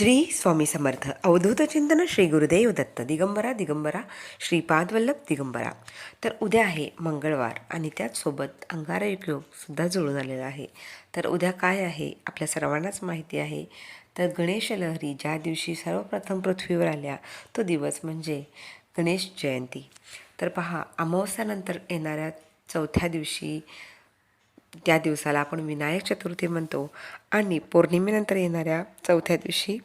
श्री स्वामी समर्थ. अवधूत चिंतन श्री गुरुदेव दत्त. दिगंबरा दिगंबरा. श्रीपाद वल्लभ दिगंबरा. तर उद्या आहे मंगळवार आणि त्याचसोबत अंगारयुग जुळून आलेला आहे. तर उद्या काय आहे? आपल्या सर्वांनाच माहिती आहे. तर गणेश लहरी ज्या दिवशी सर्वप्रथम पृथ्वीवर आल्या तो दिवस म्हणजे गणेश जयंती. तर पहा अमावस्यानंतर येणाऱ्या चौथ्या दिवशी त्या दिवसाला आपण विनायक चतुर्थी म्हणतो आणि पौर्णिमेनंतर येणाऱ्या चौथ्या दिवशी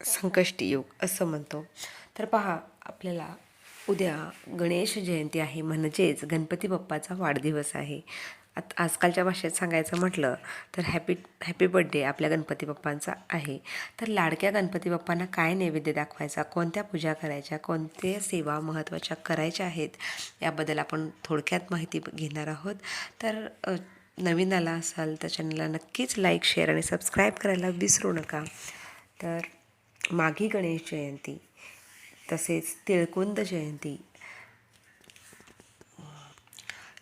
संकष्टी योग असं म्हणतो. तर पहा आपल्याला उद्या गणेश जयंती आहे म्हणजेच गणपती बाप्पाचा वाढदिवस आहे. आत आजकालच्या भाषेत सांगायचं म्हटलं तर हॅपी हॅपी बड्डे आपल्या गणपती बाप्पांचा आहे. तर लाडक्या गणपती बाप्पांना काय नैवेद्य दाखवायचा कोणत्या पूजा करायच्या कोणत्या सेवा महत्त्वाच्या करायच्या आहेत याबद्दल आपण थोडक्यात माहिती घेणार आहोत. तर नवीन आला असाल तर चॅनलला नक्कीच लाईक शेअर आणि सबस्क्राईब करायला विसरू नका. तर माघी गणेश जयंती तसेच तिळकुंद जयंती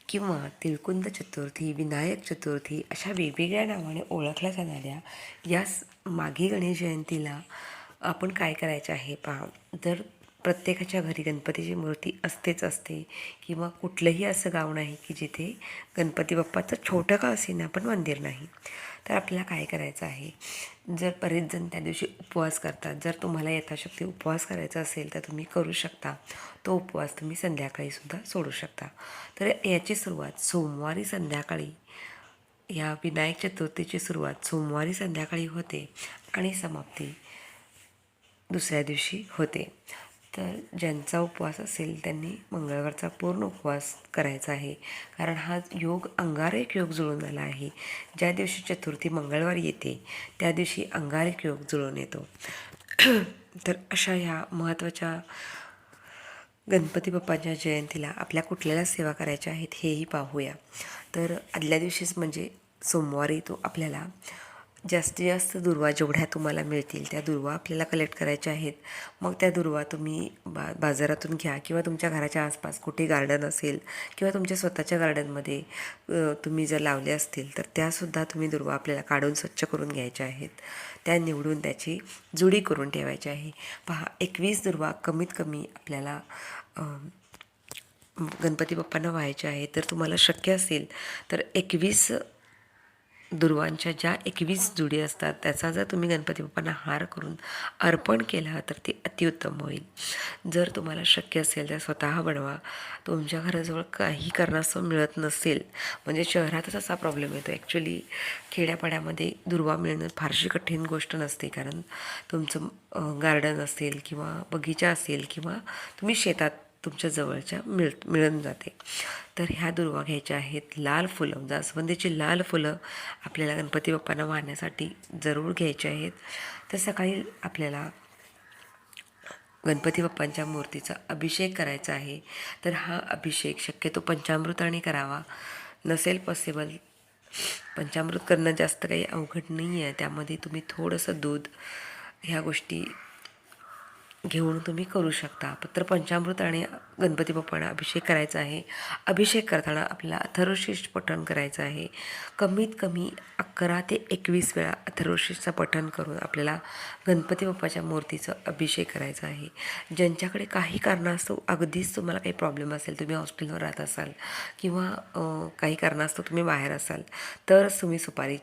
किंवा तिळकुंद चतुर्थी विनायक चतुर्थी अशा वेगवेगळ्या नावाने ओळखल्या जाणाऱ्या या माघी गणेश जयंतीला आपण काय करायचं आहे पहा. जर प्रत्येकाच्या घरी गणपतीची मूर्ती असतेच असते. किंवा कुठलंही असं गाव नाही की जिथे गणपती बाप्पाचं छोटं का असेना पण मंदिर नाही. तर आपल्याला काय करायचं आहे? जर बरेच जण त्या दिवशी उपवास करतात. जर तुम्हाला यथाशक्ती उपवास करायचा असेल तर तुम्ही करू शकता. तो उपवास तुम्ही संध्याकाळीसुद्धा सोडू शकता. तर याची सुरुवात सोमवारी संध्याकाळी या विनायक चतुर्थीची सुरुवात सोमवारी संध्याकाळी होते आणि समाप्ती दुसऱ्या दिवशी होते. तर ज्यांचा उपवास असेल त्यांनी मंगळवारचा पूर्ण उपवास करायचा आहे. कारण हा योग अंगारक योग जुळून आला आहे. ज्या दिवशी चतुर्थी मंगळवार येते त्या दिवशी अंगारक योग जुळून येतो. तर अशा ह्या महत्त्वाच्या गणपती बाप्पाच्या जयंतीला आपल्या कुठल्याला सेवा करायच्या आहेत हेही पाहूया. तर आदल्या दिवशीच म्हणजे सोमवारी तो आपल्याला जास्तीत जास्त दुर्वा जेवढ्या तुम्हाला मिळतील त्या दुर्वा आपल्याला कलेक्ट करायच्या आहेत. मग त्या दुर्वा तुम्ही बा बाजारातून घ्या किंवा तुमच्या घराच्या आसपास कुठे गार्डन असेल किंवा तुमच्या स्वतःच्या गार्डनमध्ये तुम्ही जर लावले असतील तर त्यासुद्धा तुम्ही दुर्वा आपल्याला काढून स्वच्छ करून घ्यायच्या आहेत. त्या निवडून त्याची जुडी करून ठेवायची आहे. पहा एकवीस दुर्वा कमीत कमी आपल्याला गणपती बाप्पांना व्हायचे आहे तर तुम्हाला शक्य असेल तर एकवीस दुर्वांच्या ज्या एकवीस जुडी असतात त्याचा जर तुम्ही गणपती बाप्पांना हार करून अर्पण केला तर ते अतिउत्तम होईल. जर तुम्हाला शक्य असेल तर स्वतः बनवा. तुमच्या घराजवळ काही कारणास्तव मिळत नसेल म्हणजे शहरातच असा प्रॉब्लेम येतो. ॲक्च्युली खेड्यापाड्यामध्ये दुर्वा मिळणं फारशी कठीण गोष्ट नसते कारण तुमचं गार्डन असेल किंवा बगीचा असेल किंवा तुम्ही शेतात तुमच्या जवळच्या मिळ मिळून जाते. तर ह्या दुर्वा घ्यायच्या आहेत लाल फुलं. जास्वंदीची लाल फुलं आपल्याला गणपती बाप्पांना वाहण्यासाठी जरूर घ्यायची आहेत. तर सकाळी आपल्याला गणपती बाप्पांच्या मूर्तीचा अभिषेक करायचा आहे. तर हा अभिषेक शक्यतो पंचामृताने करावा. नसेल पॉसिबल पंचामृत करणं जास्त काही अवघड नाही आहे त्यामध्ये तुम्ही थोडंसं दूध ह्या गोष्टी घेऊन तुम्ही करू शकता. पत्र पंचामृत आणि गणपती बाप्पांना अभिषेक करायचा आहे. अभिषेक करताना आपल्याला अथर्वशीष पठण करायचं आहे. कमीत कमी अकरा ते एकवीस वेळा अथर्वशीषचं पठण करून आपल्याला गणपती बाप्पाच्या मूर्तीचं अभिषेक करायचा आहे. ज्यांच्याकडे काही कारणास्तव अगदीच तुम्हाला काही प्रॉब्लेम असेल तुम्ही हॉस्टेलवर राहत असाल किंवा काही कारणास्तव तुम्ही बाहेर असाल तरच तुम्ही सुपारी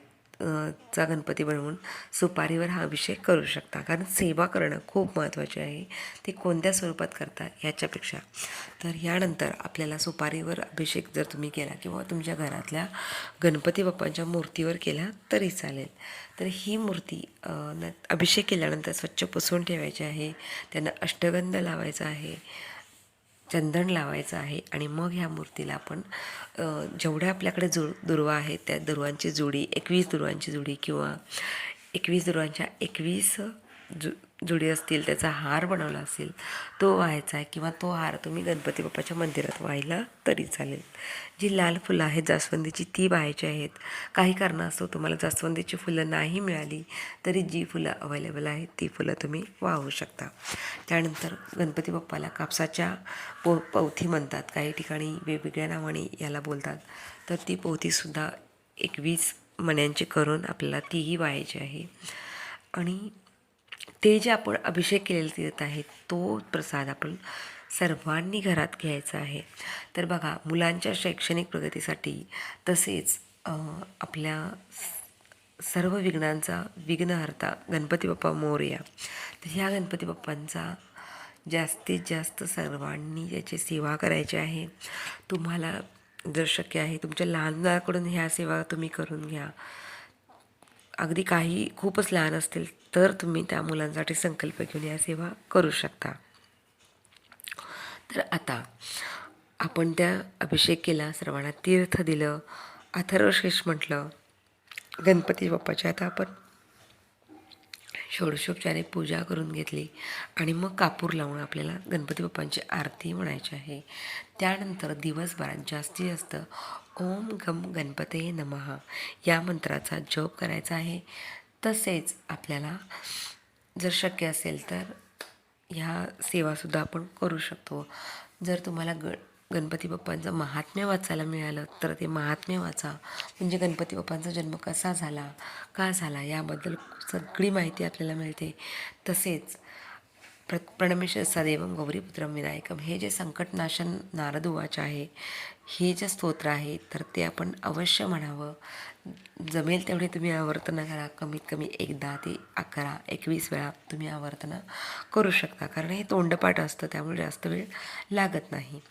चा गणपती बनवून सुपारीवर हा अभिषेक करू शकता. कारण सेवा करणं खूप महत्त्वाचे आहे. ते कोणत्या स्वरूपात करता ह्याच्यापेक्षा तर यानंतर आपल्याला सुपारीवर अभिषेक जर तुम्ही केला किंवा तुमच्या घरातल्या गणपती बाप्पांच्या मूर्तीवर केला तरी चालेल. तर ही मूर्ती न अभिषेक केल्यानंतर स्वच्छ पुसून ठेवायची आहे. त्यांना अष्टगंध लावायचा आहे. चंदन लावायचं आहे आणि मग ह्या मूर्तीला आपण जेवढ्या आपल्याकडे जु दुर्वा आहेत त्या दुर्वांची जोडी एकवीस दुर्वांची जोडी किंवा एकवीस दुर्वांच्या एकवीस जु जुडी असतील त्याचा हार बनवला असेल तो व्हायचा आहे किंवा तो हार तुम्ही गणपती बाप्पाच्या मंदिरात व्हायला तरी चालेल. जी लाल फुलं आहेत जास्वंदीची ती व्हायची आहेत. काही कारणास्तव तुम्हाला जास्वंदीची फुलं नाही मिळाली तरी जी फुलं अवेलेबल आहेत ती फुलं तुम्ही वाहू शकता. त्यानंतर गणपती बाप्पाला कापसाच्या पो पवथी म्हणतात. काही ठिकाणी वेगवेगळ्या नावाने याला बोलतात. तर ती पोथीसुद्धा एकवीस मण्यांची करून आपल्याला तीही व्हायची आहे. आणि ते जे आपण अभिषेक केलेले तीर्थ आहे तो प्रसाद आपण सर्वांनी घरात घ्यायचा आहे. तर बघा मुलांच्या शैक्षणिक प्रगतीसाठी तसेच आपल्या सर्व विघ्नांचा विघ्नहर्ता गणपती बाप्पा मोरया. तर ह्या गणपती बाप्पांचा जास्तीत जास्त सर्वांनी याची सेवा करायची आहे तुम्हाला जर शक्य आहे तुमच्या लहान मुलाकडून ह्या सेवा तुम्ही करून घ्या. अगदी काही खूपच लहान असतील तर तुम्ही त्या मुलांसाठी संकल्प घेऊन या सेवा करू शकता. तर आता आपण त्या अभिषेक केला सर्वांना तीर्थ दिलं अथर्वशेष म्हटलं गणपती बाप्पाची आता आपण षोडशोपचारे पूजा करून घेतली आणि मग कापूर लावून आपल्याला गणपती बाप्पांची आरती म्हणायची आहे. त्यानंतर दिवसभरात जास्तीत जास्त ओम गम गणपते नमः. या मंत्राचा जप करायचा आहे. तसेच आपल्याला जर शक्य असेल तर ह्या सेवासुद्धा आपण करू शकतो. जर तुम्हाला ग गणपती बाप्पांचं महात्म्य वाचायला मिळालं तर ते महात्म्य वाचा. म्हणजे गणपती बाप्पांचा जन्म कसा झाला का झाला याबद्दल सगळी माहिती आपल्याला मिळते. तसेच प्र प्रणमेश्वर सदैवम गौरीपुत्रम विनायकम हे जे संकटनाशन नारद उवाच आहे हे जे स्तोत्र आहे तर ते आपण अवश्य म्हणावं. जमेल तेवढे तुम्ही आवर्तनं करा. कमीत कमी एकदा ते अकरा एकवीस वेळा तुम्ही आवर्तनं करू शकता. कारण हे तोंडपाठ असतं त्यामुळे जास्त वेळ लागत नाही.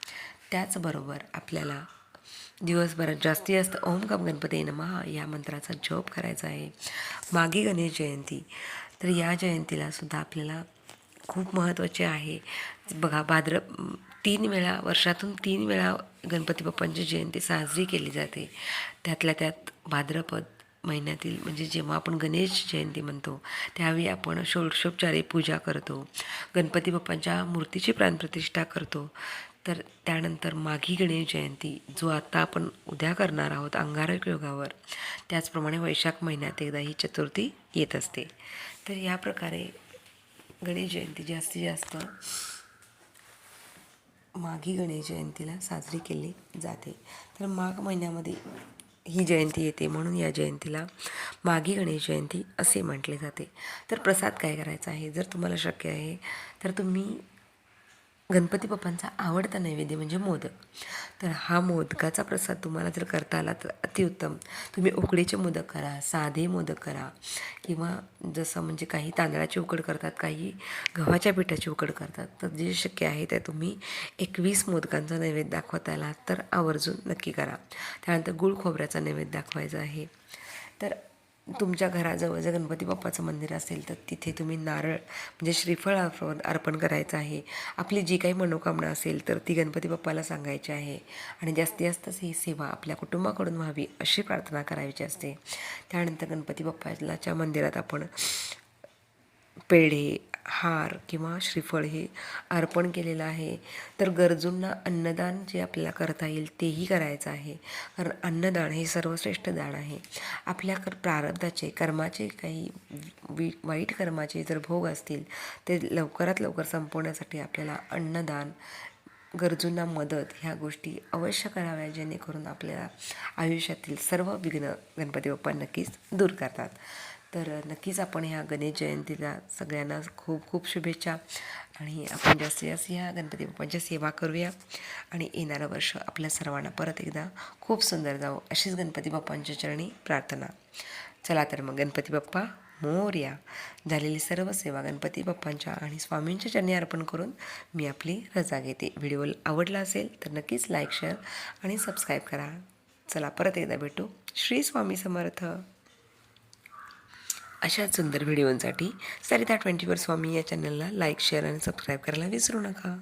त्याचबरोबर आपल्याला दिवसभरात जास्तीत जास्त ओम कम गणपती नमहा या मंत्राचा जप करायचा आहे. मागे गणेश जयंती. तर या जयंतीला सुद्धा आपल्याला खूप महत्त्वाचे आहे. बघा भाद्र तीन वेळा वर्षातून तीन वेळा गणपती बाप्पांची जयंती साजरी केली जाते. त्यातल्या त्यात भाद्रपद महिन्यातील म्हणजे जेव्हा आपण गणेश जयंती म्हणतो त्यावेळी आपण षोडशोपचारे पूजा करतो. गणपती बाप्पांच्या मूर्तीची प्राणप्रतिष्ठा करतो. तर त्यानंतर माघी गणेश जयंती जो आत्ता आपण उद्या करणार आहोत अंगारक योगावर त्याचप्रमाणे वैशाख महिन्यात एकदा ही चतुर्थी येत असते. तर या प्रकारे गणेश जयंती जास्तीत जास्त माघी गणेश जयंतीला साजरी केली जाते. तर माघ महिन्यामध्ये ही जयंती येते म्हणून या जयंतीला माघी गणेश जयंती असे म्हटले जाते. तर प्रसाद काय करायचा आहे? जर तुम्हाला शक्य आहे तर तुम्ही गणपती बाप्पांचा आवडता नैवेद्य म्हणजे मोदक. तर हा मोदकाचा प्रसाद तुम्हाला जर करता आला तर अतिउत्तम. तुम्ही उकडीचे मोदक करा साधे मोदक करा किंवा जसं म्हणजे काही तांदळाची उकड करतात काही गव्हाच्या पिठाची उकड करतात तर जे शक्य आहे ते तुम्ही एकवीस मोदकांचा नैवेद्य दाखवता आला तर आवर्जून नक्की करा. त्यानंतर गुळ खोबऱ्याचा नैवेद्य दाखवायचा आहे. तर तुमच्या घराजवळ जर गणपती बाप्पाचं मंदिर असेल तर तिथे तुम्ही नारळ म्हणजे श्रीफळ अर्पण अर्पण करायचं आहे. आपली जी काही मनोकामना असेल तर ती गणपती बाप्पाला सांगायची आहे. आणि जास्तीत जास्त ही सेवा आपल्या कुटुंबाकडून व्हावी अशी प्रार्थना करायची असते. त्यानंतर गणपती बाप्पाच्या मंदिरात आपण पेढे हार किंवा श्रीफळ हे अर्पण केलेलं आहे. तर गरजूंना अन्नदान जे आपल्याला करता येईल तेही करायचं आहे. कारण अन्नदान हे सर्वश्रेष्ठ दान आहे. आपल्या कर प्रारब्धाचे कर्माचे काही वी वाईट कर्माचे जर भोग असतील ते लवकरात लवकर संपवण्यासाठी आपल्याला अन्नदान गरजूंना मदत ह्या गोष्टी अवश्य कराव्या जेणेकरून आपल्याला आयुष्यातील सर्व विघ्न गणपती बाप्पा नक्कीच दूर करतात. तर नक्कीच आपण ह्या गणेश जयंतीला सगळ्यांना खूप खूप शुभेच्छा. आणि आपण जास्तीत जास्त ह्या गणपती बाप्पांच्या सेवा करूया. आणि येणारं वर्ष आपल्या सर्वांना परत एकदा खूप सुंदर जावं अशीच गणपती बाप्पांच्या चरणी प्रार्थना. चला तर मग गणपती बाप्पा मोर्या. झालेली सर्व सेवा गणपती बाप्पांच्या आणि स्वामींच्या चरणी अर्पण करून मी आपली रजा घेते. व्हिडिओ आवडला असेल तर नक्कीच लाईक शेअर आणि सबस्क्राईब करा. चला परत एकदा भेटू. श्री स्वामी समर्थ. अशाच सुंदर व्हिडिओंसाठी सरिता ट्वेंटी फोर स्वामी या चॅनलला लाईक शेअर आणि सबस्क्राईब करायला विसरू नका.